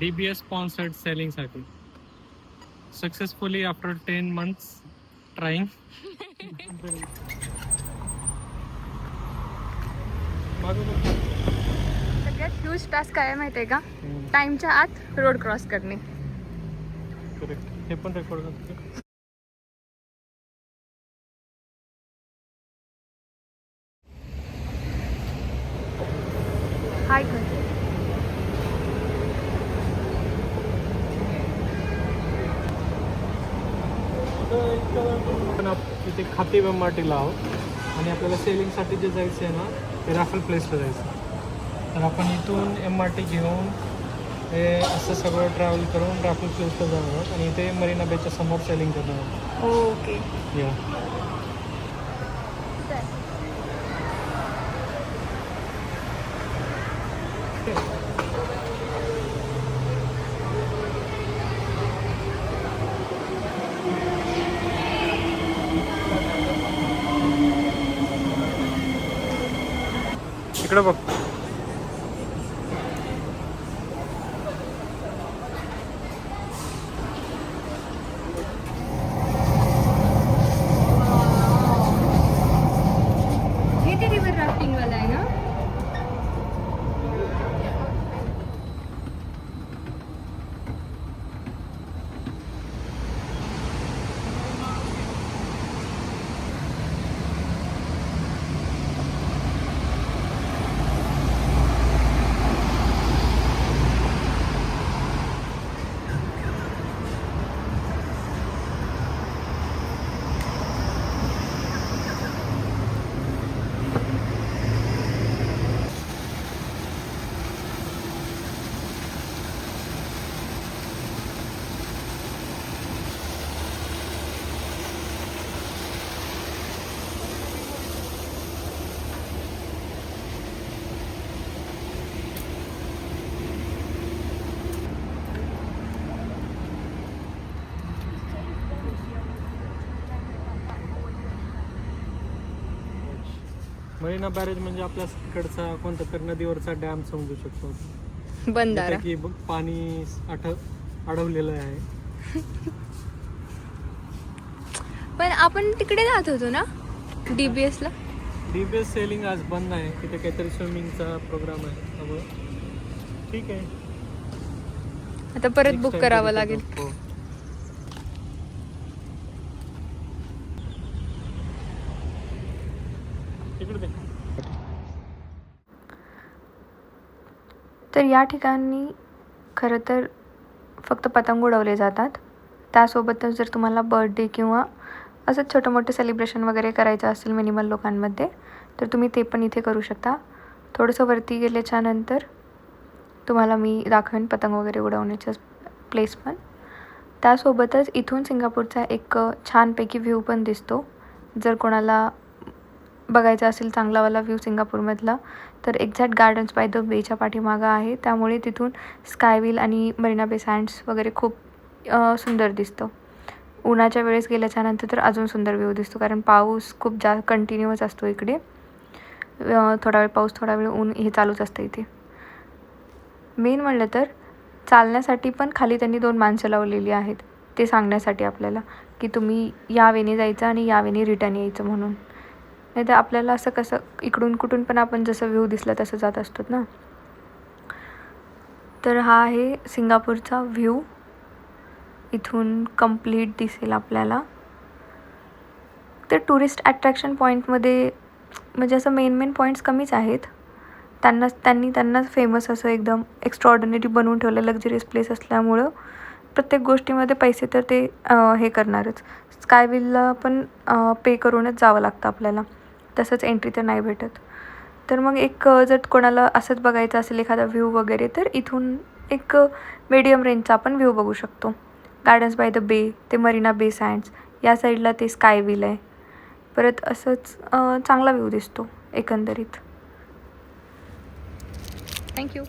बी S sponsored सेलिंगसाठी successfully after ten months trying सगळ्यात huge task काय माहिती आहे का? टाइमच्या आत रोड क्रॉस करणे. हे पण रेकॉर्ड करतो हाय कर आपण आप- तिथे खाते एम आर टीला आहोत आणि आपल्याला सेलिंगसाठी जे जायचं आहे ना ते राफल प्लेसला जायचं. तर आपण इथून एम आर टी घेऊन हे असं सगळं ट्रॅव्हल करून राफल प्लेसला जाणार आहोत. आणि इथे मरीना बेच्या समोर सेलिंग करणार आहोत. ओके या. इकडे बघ हे ते रिव्हर राफ्टिंग वाला आहे ना मरीना बॅरेज म्हणजे आपल्या इकडचा कोणता तर नदीवरचा डॅम समजू शकतो. बंधारा. की पाणी आठ अडवलेलं आहे. पण आपण तिकडे जात होतो ना? डीबीएस ला? डीबीएस सेलिंग आज बंद आहे. तिथे काहीतरी स्विमिंगचा प्रोग्राम आहे. त्यामुळे ठीक आहे. आता परत बुक करावं लागेल हो. इकडे दे. तर या ठिकाणी खरं तर फक्त पतंग उडवले जातात. त्यासोबतच जर तुम्हाला बर्थडे किंवा असंच छोटं मोठं सेलिब्रेशन वगैरे करायचं असेल मिनिमल लोकांमध्ये तर तुम्ही ते पण इथे करू शकता. थोडंसं वरती गेल्याच्यानंतर तुम्हाला मी दाखवेन पतंग वगैरे उडवण्याचं प्लेस पण. त्यासोबतच इथून सिंगापूरचा एक छानपैकी व्ह्यू पण दिसतो. जर कोणाला बघायचा असेल चांगलावाला व्ह्यू सिंगापूरमधला तर एक्झॅक्ट गार्डन्स बाय द बेच्या पाठीमागं आहे. त्यामुळे तिथून स्कायविल आणि मरीना बे सँड्स वगैरे खूप सुंदर दिसतं. उन्हाच्या वेळेस गेल्याच्यानंतर तर अजून सुंदर व्ह्यू दिसतो कारण पाऊस खूप जा कंटिन्युअस असतो इकडे. थोडा वेळ पाऊस थोडा वेळ ऊन हे चालूच असतं इथे. मेन म्हणलं तर चालण्यासाठी पण खाली त्यांनी दोन माणसं लावलेली आहेत ते सांगण्यासाठी आपल्याला की तुम्ही या वेने जायचं आणि या वेने रिटर्न यायचं म्हणून. नाही तर आपल्याला असं कसं इकडून कुठून पण आपण जसं व्ह्यू दिसला तसं जात असतो ना. तर हा आहे सिंगापूरचा व्ह्यू इथून कंप्लीट दिसेल आपल्याला. तर टुरिस्ट अट्रॅक्शन पॉईंटमध्ये म्हणजे असं मेन मेन पॉईंट्स कमीच आहेत. त्यांना त्यांनी त्यांनाच फेमस असं एकदम एक्स्ट्रॉर्डनरी बनवून ठेवलं लक्झरियस प्लेस असल्यामुळं. प्रत्येक गोष्टीमध्ये पैसे तर ते हे करणारच. स्कायविलला पण पे करूनच जावं लागतं आपल्याला. तसंच एंट्री तर नाही भेटत. तर मग एक जर कोणाला असंच बघायचं असेल एखादा व्ह्यू वगैरे तर इथून एक मीडियम रेंजचा आपण व्ह्यू बघू शकतो. गार्डन्स बाय द बे ते मरीना बे सँड्स या साईडला ते स्काय व्हील आहे. परत असंच चांगला व्ह्यू दिसतो एकंदरीत. थँक्यू